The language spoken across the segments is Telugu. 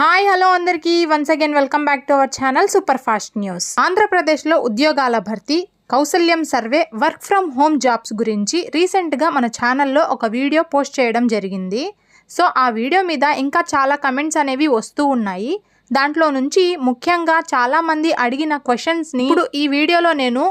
హాయ్ హలో అందరికీ. Once again welcome back to our channel super fast news ఆంధ్రప్రదేశ్లో ఉద్యోగాల భర్తీ Kaushalyam survey work from home jobs గురించి రీసెంట్గా మన ఛానల్లో ఒక వీడియో పోస్ట్ చేయడం జరిగింది. సో ఆ వీడియో మీద ఇంకా చాలా కమెంట్స్ అనేవి వస్తూ ఉన్నాయి. దాంట్లో నుంచి ముఖ్యంగా చాలామంది అడిగిన క్వశ్చన్స్ని ఇప్పుడు ఈ వీడియోలో నేను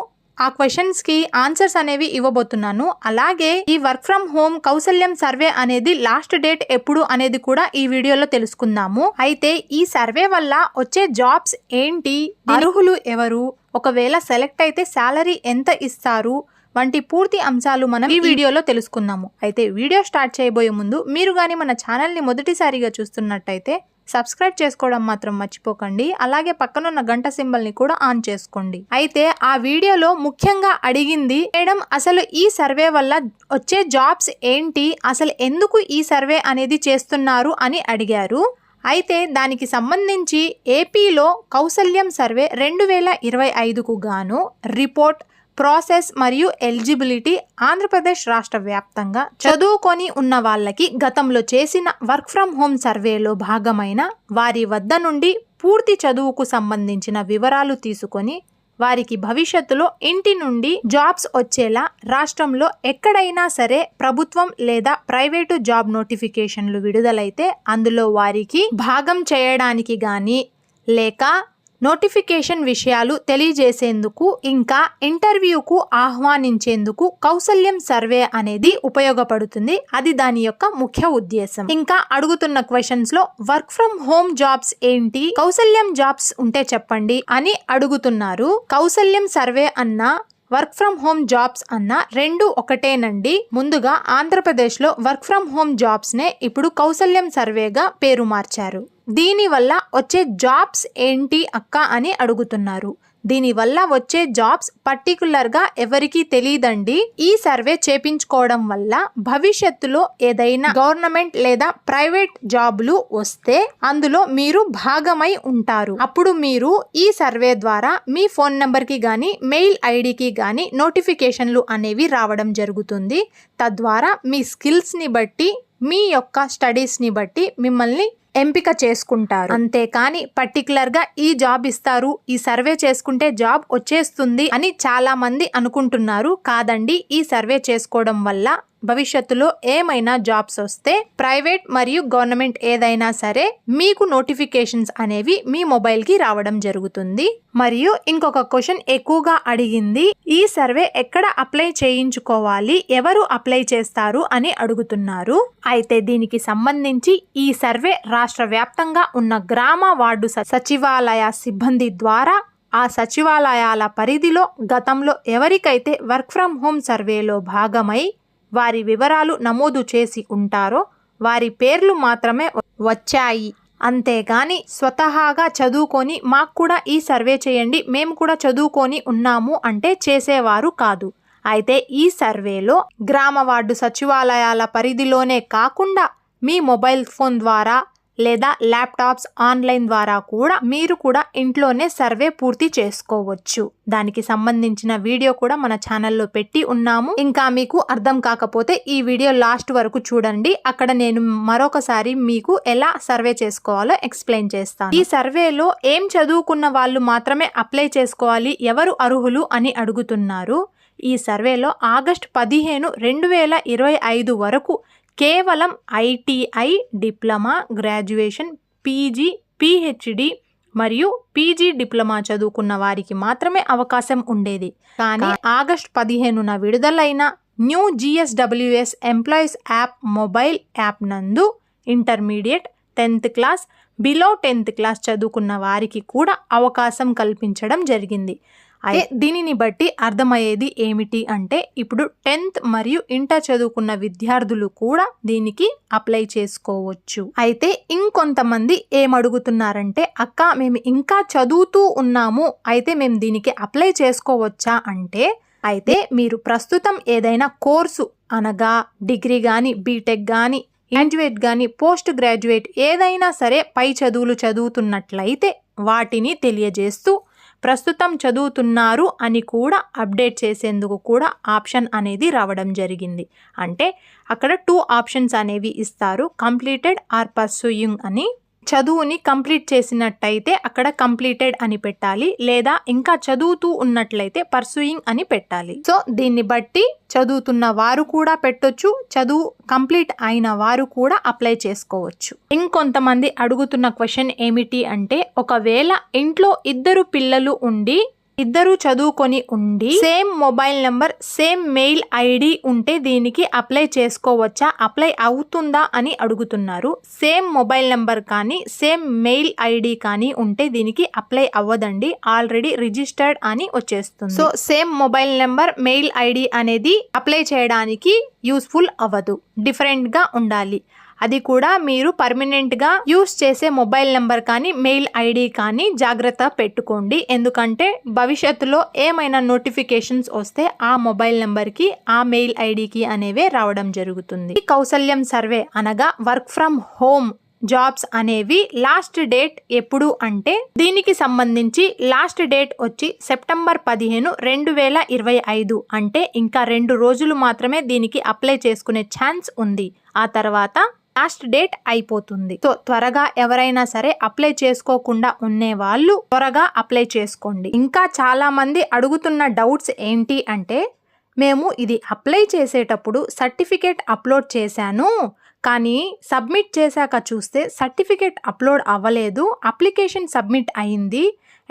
ఆ క్వశ్చన్స్కి ఆన్సర్స్ అనేవి ఇవ్వబోతున్నాను. అలాగే ఈ work from home Kaushalyam survey అనేది లాస్ట్ డేట్ ఎప్పుడు అనేది కూడా ఈ వీడియోలో తెలుసుకుందాము. అయితే ఈ సర్వే వల్ల వచ్చే జాబ్స్ ఏంటి? అర్హులు ఎవరు? ఒకవేళ సెలెక్ట్ అయితే శాలరీ ఎంత ఇస్తారు? వంటి పూర్తి అంశాలు మనం ఈ వీడియోలో తెలుసుకుందాము. అయితే వీడియో స్టార్ట్ చేయబోయే ముందు మీరు కానీ మన ఛానల్ని మొదటిసారిగా చూస్తున్నట్టయితే సబ్స్క్రైబ్ చేసుకోవడం మాత్రం మర్చిపోకండి. అలాగే పక్కనున్న గంట సింబల్ని కూడా ఆన్ చేసుకోండి. అయితే ఆ వీడియోలో ముఖ్యంగా అడిగింది మేడం అసలు ఈ సర్వే వల్ల వచ్చే జాబ్స్ ఏంటి? అసలు ఎందుకు ఈ సర్వే అనేది చేస్తున్నారు? అని అడిగారు. అయితే దానికి సంబంధించి ఏపీలో కౌశల్యం సర్వే రెండు వేల ఇరవై ఐదుకు గాను రిపోర్ట్ ప్రాసెస్ మరియు ఎలిజిబిలిటీ ఆంధ్రప్రదేశ్ రాష్ట్ర వ్యాప్తంగా చదువుకొని ఉన్న వాళ్ళకి గతంలో చేసిన వర్క్ ఫ్రం హోమ్ సర్వేలో భాగమైన వారి వద్ద నుండి పూర్తి చదువుకు సంబంధించిన వివరాలు తీసుకొని వారికి భవిష్యత్తులో ఇంటి నుండి జాబ్స్ వచ్చేలా రాష్ట్రంలో ఎక్కడైనా సరే ప్రభుత్వం లేదా ప్రైవేటు జాబ్ నోటిఫికేషన్లు విడుదలైతే అందులో వారికి భాగం చేయడానికి గాని లేక నోటిఫికేషన్ విషయాలు తెలియజేసేందుకు ఇంకా ఇంటర్వ్యూకు ఆహ్వానించేందుకు కౌశల్యం సర్వే అనేది ఉపయోగపడుతుంది. అది దాని యొక్క ముఖ్య ఉద్దేశం. ఇంకా అడుగుతున్న క్వశ్చన్స్లో వర్క్ ఫ్రం హోమ్ జాబ్స్ ఏంటి? కౌశల్యం జాబ్స్ ఉంటే చెప్పండి అని అడుగుతున్నారు. కౌశల్యం సర్వే అన్న వర్క్ ఫ్రం హోమ్ జాబ్స్ అన్న రెండు ఒకటేనండి. ముందుగా ఆంధ్రప్రదేశ్లో వర్క్ ఫ్రం హోమ్ జాబ్స్ నే ఇప్పుడు కౌశల్యం సర్వేగా పేరు మార్చారు. దీనివల్ల వచ్చే జాబ్స్ ఏంటి అక్క అని అడుగుతున్నారు. దీనివల్ల వచ్చే జాబ్స్ పర్టికులర్గా ఎవరికీ తెలియదండి ఈ సర్వే చేపించుకోవడం వల్ల భవిష్యత్తులో ఏదైనా గవర్నమెంట్ లేదా ప్రైవేట్ జాబ్లు వస్తే అందులో మీరు భాగమై ఉంటారు. అప్పుడు మీరు ఈ సర్వే ద్వారా మీ ఫోన్ నెంబర్కి కానీ మెయిల్ ఐడికి కానీ నోటిఫికేషన్లు అనేవి రావడం జరుగుతుంది. తద్వారా మీ స్కిల్స్ని బట్టి మీ యొక్క స్టడీస్ని బట్టి మిమ్మల్ని ఎంపిక చేసుకుంటారు. అంతేకాని పర్టికులర్గా ఈ జాబ్ ఇస్తారు ఈ సర్వే చేసుకుంటే జాబ్ వచ్చేస్తుంది అని చాలా మంది అనుకుంటున్నారు. కాదండి ఈ సర్వే చేసుకోవడం వల్ల భవిష్యత్తులో ఏమైనా జాబ్స్ వస్తే ప్రైవేట్ మరియు గవర్నమెంట్ ఏదైనా సరే మీకు నోటిఫికేషన్స్ అనేవి మీ మొబైల్కి రావడం జరుగుతుంది. మరియు ఇంకొక క్వశ్చన్ ఎక్కువగా అడిగింది ఈ సర్వే ఎక్కడ అప్లై చేయించుకోవాలి ఎవరు అప్లై చేస్తారు అని అడుగుతున్నారు. అయితే దీనికి సంబంధించి ఈ సర్వే రాష్ట్ర వ్యాప్తంగా ఉన్న గ్రామ వార్డు స- సచివాలయ సిబ్బంది ద్వారా ఆ సచివాలయాల పరిధిలో గతంలో ఎవరికైతే వర్క్ ఫ్రమ్ హోమ్ సర్వేలో భాగమై వారి వివరాలు నమోదు చేసి ఉంటారో వారి పేర్లు మాత్రమే వచ్చాయి. అంతేగాని స్వతహాగా చదువుకొని మాకు కూడా ఈ సర్వే చేయండి మేము కూడా చదువుకొని ఉన్నాము అంటే చేసేవారు కాదు. అయితే ఈ సర్వేలో గ్రామ వార్డు సచివాలయాల పరిధిలోనే కాకుండా మీ మొబైల్ ఫోన్ ద్వారా లేదా ల్యాప్టాప్స్ ఆన్లైన్ ద్వారా కూడా మీరు కూడా ఇంట్లోనే సర్వే పూర్తి చేసుకోవచ్చు. దానికి సంబంధించిన వీడియో కూడా మన ఛానల్లో పెట్టి ఉన్నాము. ఇంకా మీకు అర్థం కాకపోతే ఈ వీడియో లాస్ట్ వరకు చూడండి. అక్కడ నేను మరొకసారి మీకు ఎలా సర్వే చేసుకోవాలో ఎక్స్ప్లెయిన్ చేస్తాను. ఈ సర్వేలో ఏం చదువుకున్న వాళ్ళు మాత్రమే అప్లై చేసుకోవాలి ఎవరు అర్హులు అని అడుగుతున్నారు. ఈ సర్వేలో ఆగస్ట్ పదిహేను రెండు వేల ఇరవై ఐదు వరకు కేవలం ITI diploma graduation PG PhD మరియు పీజీ డిప్లొమా చదువుకున్న వారికి మాత్రమే అవకాశం ఉండేది. కానీ ఆగస్ట్ పదిహేనున విడుదలైన new G S W S employees app mobile app నందు intermediate tenth class below tenth class చదువుకున్న వారికి కూడా అవకాశం కల్పించడం జరిగింది. అయితే దీనిని బట్టి అర్థమయ్యేది ఏమిటి అంటే ఇప్పుడు టెన్త్ మరియు ఇంటర్ చదువుకున్న విద్యార్థులు కూడా దీనికి అప్లై చేసుకోవచ్చు. అయితే ఇంకొంతమంది ఏమడుగుతున్నారంటే అక్క మేము ఇంకా చదువుతూ ఉన్నాము అయితే మేము దీనికి అప్లై చేసుకోవచ్చా? అంటే అయితే మీరు ప్రస్తుతం ఏదైనా కోర్సు అనగా డిగ్రీ కానీ బీటెక్ కానీ గ్రాడ్యుయేట్ కానీ పోస్ట్ గ్రాడ్యుయేట్ ఏదైనా సరే పై చదువులు చదువుతున్నట్లయితే వాటిని తెలియజేస్తూ ప్రస్తుతం చదువుతున్నారు అని కూడా అప్డేట్ చేసేందుకు కూడా ఆప్షన్ అనేది రావడం జరిగింది. అంటే అక్కడ టూ ఆప్షన్స్ అనేవి ఇస్తారు. కంప్లీటెడ్ ఆర్ పర్సూయింగ్ అని చదువుని కంప్లీట్ చేసినట్టయితే అక్కడ కంప్లీటెడ్ అని పెట్టాలి లేదా ఇంకా చదువుతూ ఉన్నట్లయితే పర్సూయింగ్ అని పెట్టాలి. సో దీన్ని బట్టి చదువుతున్న వారు కూడా పెట్టొచ్చు చదువు కంప్లీట్ అయిన వారు కూడా అప్లై చేసుకోవచ్చు. ఇంకొంతమంది అడుగుతున్న క్వశ్చన్ ఏమిటి అంటే ఒకవేళ ఇంట్లో ఇద్దరు పిల్లలు ఉండి ఇద్దరు చదువుకొని ఉండి same mobile number same mail ID ఉంటే దీనికి అప్లై చేసుకోవచ్చా? అప్లై అవుతుందా అని అడుగుతున్నారు. సేమ్ మొబైల్ నెంబర్ కానీ సేమ్ మెయిల్ ఐడి కానీ ఉంటే దీనికి అప్లై అవ్వదండి. ఆల్రెడీ రిజిస్టర్డ్ అని వచ్చేస్తుంది. So same mobile number mail ID అనేది అప్లై చేయడానికి యూస్ఫుల్ అవ్వదు. డిఫరెంట్గా ఉండాలి. అది కూడా మీరు పర్మనెంట్గా యూస్ చేసే మొబైల్ నెంబర్ కానీ మెయిల్ ఐడి కానీ జాగ్రత్త పెట్టుకోండి. ఎందుకంటే భవిష్యత్తులో ఏమైనా నోటిఫికేషన్స్ వస్తే ఆ మొబైల్ నెంబర్కి ఆ మెయిల్ ఐడికి అనేవే రావడం జరుగుతుంది. కౌశల్యం సర్వే అనగా వర్క్ ఫ్రమ్ హోమ్ జాబ్స్ అనేవి లాస్ట్ డేట్ ఎప్పుడు అంటే దీనికి సంబంధించి లాస్ట్ డేట్ వచ్చి సెప్టెంబర్ పదిహేను రెండు వేల ఇరవై ఐదు అంటే ఇంకా రెండు రోజులు మాత్రమే దీనికి అప్లై చేసుకునే ఛాన్స్ ఉంది. ఆ తర్వాత లాస్ట్ డేట్ అయిపోతుంది. సో త్వరగా ఎవరైనా సరే అప్లై చేసుకోకుండా ఉండే వాళ్ళు త్వరగా అప్లై చేసుకోండి. ఇంకా చాలా మంది అడుగుతున్న డౌట్స్ ఏంటి అంటే మేము ఇది అప్లై చేసేటప్పుడు సర్టిఫికేట్ అప్లోడ్ చేశాను కానీ సబ్మిట్ చేశాక చూస్తే సర్టిఫికేట్ అప్లోడ్ అవ్వలేదు అప్లికేషన్ సబ్మిట్ అయింది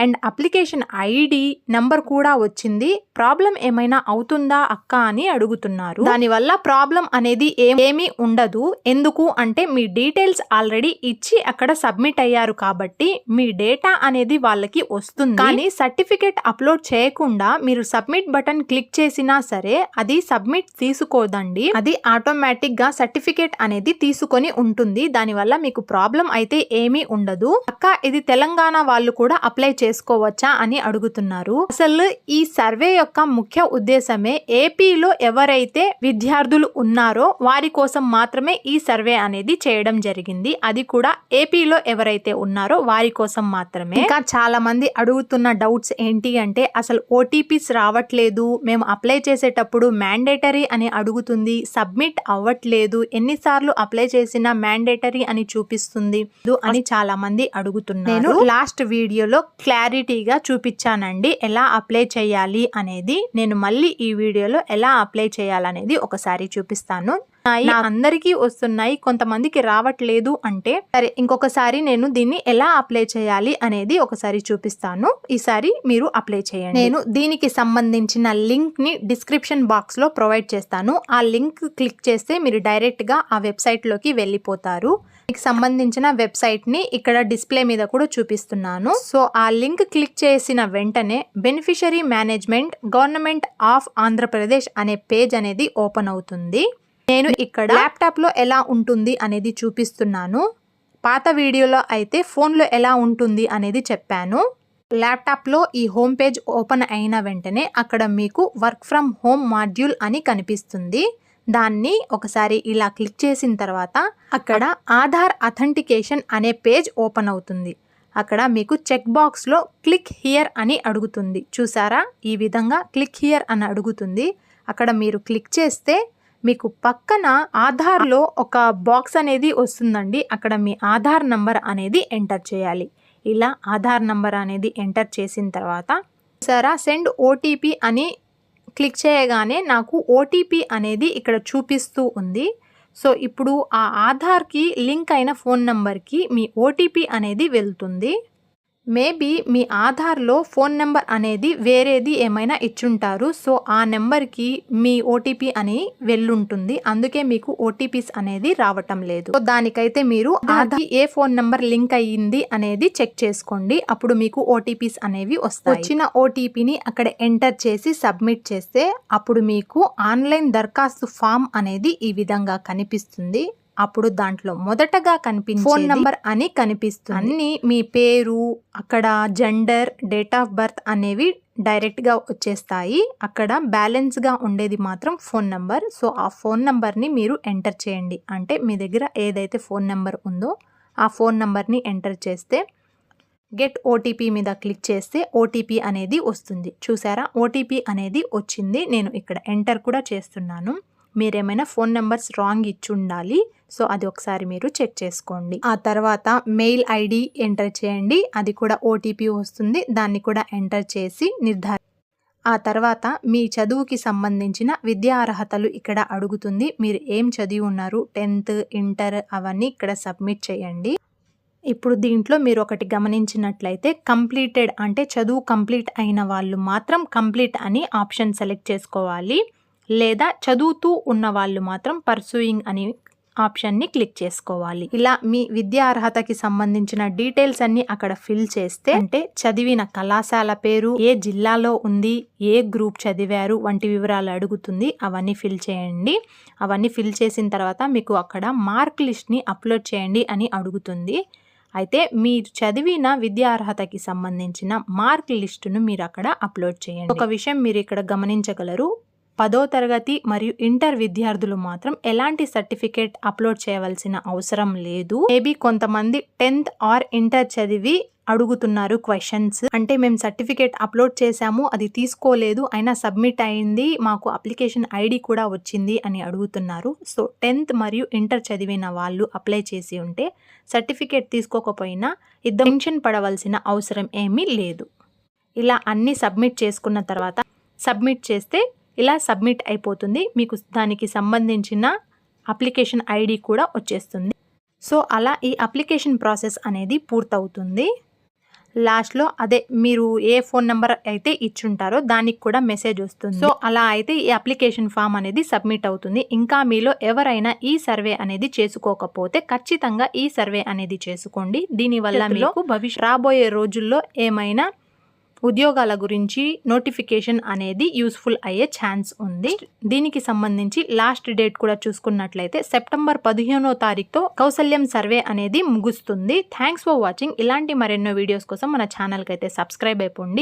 అండ్ అప్లికేషన్ ఐడి నంబర్ కూడా వచ్చింది. ప్రాబ్లం ఏమైనా అవుతుందా అక్క అని అడుగుతున్నారు. దానివల్ల ప్రాబ్లం అనేది ఏమీ ఉండదు. ఎందుకు అంటే మీ డీటెయిల్స్ ఆల్రెడీ ఇచ్చి అక్కడ సబ్మిట్ అయ్యారు కాబట్టి మీ డేటా అనేది వాళ్ళకి వస్తుంది. కానీ సర్టిఫికేట్ అప్లోడ్ చేయకుండా మీరు సబ్మిట్ బటన్ క్లిక్ చేసినా సరే అది సబ్మిట్ తీసుకోదండి. అది ఆటోమేటిక్గా సర్టిఫికేట్ అనేది తీసుకొని ఉంటుంది. దానివల్ల మీకు ప్రాబ్లం అయితే ఏమీ ఉండదు. అక్క ఇది తెలంగాణ వాళ్ళు కూడా అప్లై చేసుకోవచ్చా అని అడుగుతున్నారు. అసలు ఈ సర్వే యొక్క ముఖ్య ఉద్దేశమే ఏపీలో ఎవరైతే విద్యార్థులు ఉన్నారో వారి కోసం మాత్రమే ఈ సర్వే అనేది చేయడం జరిగింది. అది కూడా ఏపీలో ఎవరైతే ఉన్నారో వారి కోసం మాత్రమే. ఇంకా చాలా మంది అడుగుతున్న డౌట్స్ ఏంటి అంటే అసలు ఓటీపీస్ రావట్లేదు మేము అప్లై చేసేటప్పుడు మ్యాండేటరీ అని అడుగుతుంది సబ్మిట్ అవ్వట్లేదు ఎన్నిసార్లు అప్లై చేసినా మ్యాండేటరీ అని చూపిస్తుంది అని చాలా మంది అడుగుతున్నారు. నేను లాస్ట్ వీడియోలో క్లారిటీగా చూపించానండి. ఎలా అప్లై చేయాలి అనేది నేను మళ్ళీ ఈ వీడియోలో ఎలా అప్లై చేయాలనేది ఒకసారి చూపిస్తాను. అందరికీ వస్తున్నాయి కొంతమందికి రావట్లేదు అంటే సరే ఇంకొకసారి నేను దీన్ని ఎలా అప్లై చేయాలి అనేది ఒకసారి చూపిస్తాను. ఈసారి మీరు అప్లై చేయండి. నేను దీనికి సంబంధించిన లింక్ని డిస్క్రిప్షన్ బాక్స్లో ప్రొవైడ్ చేస్తాను. ఆ లింక్ క్లిక్ చేస్తే మీరు డైరెక్ట్గా ఆ వెబ్సైట్లోకి వెళ్ళిపోతారు. మీకు సంబంధించిన వెబ్సైట్ని ఇక్కడ డిస్ప్లే మీద కూడా చూపిస్తున్నాను. సో ఆ లింక్ క్లిక్ చేసిన వెంటనే beneficiary management government of Andhra Pradesh అనే పేజ్ అనేది ఓపెన్ అవుతుంది. నేను ఇక్కడ ల్యాప్టాప్లో ఎలా ఉంటుంది అనేది చూపిస్తున్నాను. పాత వీడియోలో అయితే ఫోన్లో ఎలా ఉంటుంది అనేది చెప్పాను. ల్యాప్టాప్లో ఈ హోమ్ పేజ్ ఓపెన్ అయిన వెంటనే అక్కడ మీకు వర్క్ ఫ్రమ్ హోమ్ మాడ్యూల్ అని కనిపిస్తుంది. దాన్ని ఒకసారి ఇలా క్లిక్ చేసిన తర్వాత అక్కడ ఆధార్ అథెంటికేషన్ అనే పేజ్ ఓపెన్ అవుతుంది. అక్కడ మీకు చెక్ బాక్స్లో క్లిక్ హియర్ అని అడుగుతుంది. చూసారా? ఈ విధంగా క్లిక్ హియర్ అని అడుగుతుంది. అక్కడ మీరు క్లిక్ చేస్తే మీకు పక్కన ఆధార్లో ఒక బాక్స్ అనేది వస్తుందండి. అక్కడ మీ ఆధార్ నంబర్ అనేది ఎంటర్ చేయాలి. ఇలా ఆధార్ నంబర్ అనేది ఎంటర్ చేసిన తర్వాత సరా సెండ్ ఓటీపీ అని క్లిక్ చేయగానే నాకు ఓటీపీ అనేది ఇక్కడ చూపిస్తూ ఉంది. సో ఇప్పుడు ఆ ఆధార్కి లింక్ అయిన ఫోన్ నెంబర్కి మీ ఓటీపీ అనేది వెళ్తుంది. మేబీ మీ ఆధార్లో ఫోన్ నెంబర్ అనేది వేరేది ఏమైనా ఇచ్చుంటారు. సో ఆ నెంబర్కి మీ ఓటీపీ అని వెళ్ళుంటుంది. అందుకే మీకు ఓటీపీస్ అనేది రావటం లేదు. సో దానికైతే మీరు ఆధార్ ఏ ఫోన్ నెంబర్ లింక్ అయ్యింది అనేది చెక్ చేసుకోండి. అప్పుడు మీకు ఓటీపీస్ అనేవి వస్తాయి. వచ్చిన ఓటీపీని అక్కడ ఎంటర్ చేసి సబ్మిట్ చేస్తే అప్పుడు మీకు ఆన్లైన్ దరఖాస్తు ఫామ్ అనేది ఈ విధంగా కనిపిస్తుంది. అప్పుడు దాంట్లో మొదటగా కనిపించే ఫోన్ నంబర్ అని కనిపిస్తుంది. అన్ని మీ పేరు అక్కడ జెండర్ డేట్ ఆఫ్ బర్త్ అనేవి డైరెక్ట్గా వచ్చేస్తాయి. అక్కడ బ్యాలెన్స్గా ఉండేది మాత్రం ఫోన్ నెంబర్. సో ఆ ఫోన్ నెంబర్ని మీరు ఎంటర్ చేయండి. అంటే మీ దగ్గర ఏదైతే ఫోన్ నెంబర్ ఉందో ఆ ఫోన్ నెంబర్ని ఎంటర్ చేస్తే గెట్ ఓటీపీ మీద క్లిక్ చేస్తే ఓటీపీ అనేది వస్తుంది. చూసారా? ఓటీపీ అనేది వచ్చింది. నేను ఇక్కడ ఎంటర్ కూడా చేస్తున్నాను. మీరేమైనా ఫోన్ నెంబర్స్ రాంగ్ ఇచ్చి ఉండాలి సో అది ఒకసారి మీరు చెక్ చేసుకోండి. ఆ తర్వాత మెయిల్ ఐడి ఎంటర్ చేయండి అది కూడా ఓటీపీ వస్తుంది దాన్ని కూడా ఎంటర్ చేసి నిర్ధారి ఆ తర్వాత మీ చదువుకి సంబంధించిన విద్యా అర్హతలు ఇక్కడ అడుగుతుంది మీరు ఏం చదివి ఉన్నారు టెన్త్ ఇంటర్ అవన్నీ ఇక్కడ సబ్మిట్ చేయండి. ఇప్పుడు దీంట్లో మీరు ఒకటి గమనించినట్లయితే కంప్లీటెడ్ అంటే చదువు కంప్లీట్ అయిన వాళ్ళు మాత్రం కంప్లీట్ అని ఆప్షన్ సెలెక్ట్ చేసుకోవాలి. లేదా చదువుతూ ఉన్న వాళ్ళు మాత్రం పర్సూయింగ్ అని ఆప్షన్ని క్లిక్ చేసుకోవాలి. ఇలా మీ విద్యా అర్హతకి సంబంధించిన డీటెయిల్స్ అన్ని అక్కడ ఫిల్ చేస్తే అంటే చదివిన కళాశాల పేరు ఏ జిల్లాలో ఉంది ఏ గ్రూప్ చదివారు వంటి వివరాలు అడుగుతుంది. అవన్నీ ఫిల్ చేయండి. అవన్నీ ఫిల్ చేసిన తర్వాత మీకు అక్కడ మార్క్ లిస్ట్ని అప్లోడ్ చేయండి అని అడుగుతుంది. అయితే మీరు చదివిన విద్యా అర్హతకి సంబంధించిన మార్క్ లిస్టును మీరు అక్కడ అప్లోడ్ చేయండి. ఒక విషయం మీరు ఇక్కడ గమనించగలరు. పదో తరగతి మరియు ఇంటర్ విద్యార్థులు మాత్రం ఎలాంటి సర్టిఫికేట్ అప్లోడ్ చేయవలసిన అవసరం లేదు. మేబీ కొంతమంది టెన్త్ ఆర్ ఇంటర్ చదివి అడుగుతున్నారు క్వశ్చన్స్. అంటే మేము సర్టిఫికేట్ అప్లోడ్ చేశాము అది తీసుకోలేదు అయినా సబ్మిట్ అయింది మాకు అప్లికేషన్ ఐడి కూడా వచ్చింది అని అడుగుతున్నారు. సో టెన్త్ మరియు ఇంటర్ చదివిన వాళ్ళు అప్లై చేసి ఉంటే సర్టిఫికేట్ తీసుకోకపోయినా ఇద్దరు టెన్షన్ పడవలసిన అవసరం ఏమీ లేదు. ఇలా అన్ని సబ్మిట్ చేసుకున్న తర్వాత సబ్మిట్ చేస్తే ఇలా సబ్మిట్ అయిపోతుంది. మీకు దానికి సంబంధించిన అప్లికేషన్ ఐడి కూడా వచ్చేస్తుంది. సో అలా ఈ అప్లికేషన్ ప్రాసెస్ అనేది పూర్తవుతుంది. లాస్ట్లో అదే మీరు ఏ ఫోన్ నెంబర్ అయితే ఇచ్చుంటారో దానికి కూడా మెసేజ్ వస్తుంది. సో అలా అయితే ఈ అప్లికేషన్ ఫామ్ అనేది సబ్మిట్ అవుతుంది. ఇంకా మీలో ఎవరైనా ఈ సర్వే అనేది చేసుకోకపోతే ఖచ్చితంగా ఈ సర్వే అనేది చేసుకోండి. దీనివల్ల మీకు భవిష్యత్ రాబోయే రోజుల్లో ఏమైనా ఉద్యోగాల గురించి నోటిఫికేషన్ అనేది యూస్ఫుల్ అయ్యే ఛాన్స్ ఉంది. దీనికి సంబంధించి లాస్ట్ డేట్ కూడా చూసుకున్నట్లయితే సెప్టెంబర్ పదిహేనో తారీఖుతో కౌశల్యం సర్వే అనేది ముగుస్తుంది. థ్యాంక్స్ ఫర్ వాచింగ్ ఇలాంటి మరెన్నో వీడియోస్ కోసం మన ఛానల్కి అయితే సబ్స్క్రైబ్ అయిపోండి.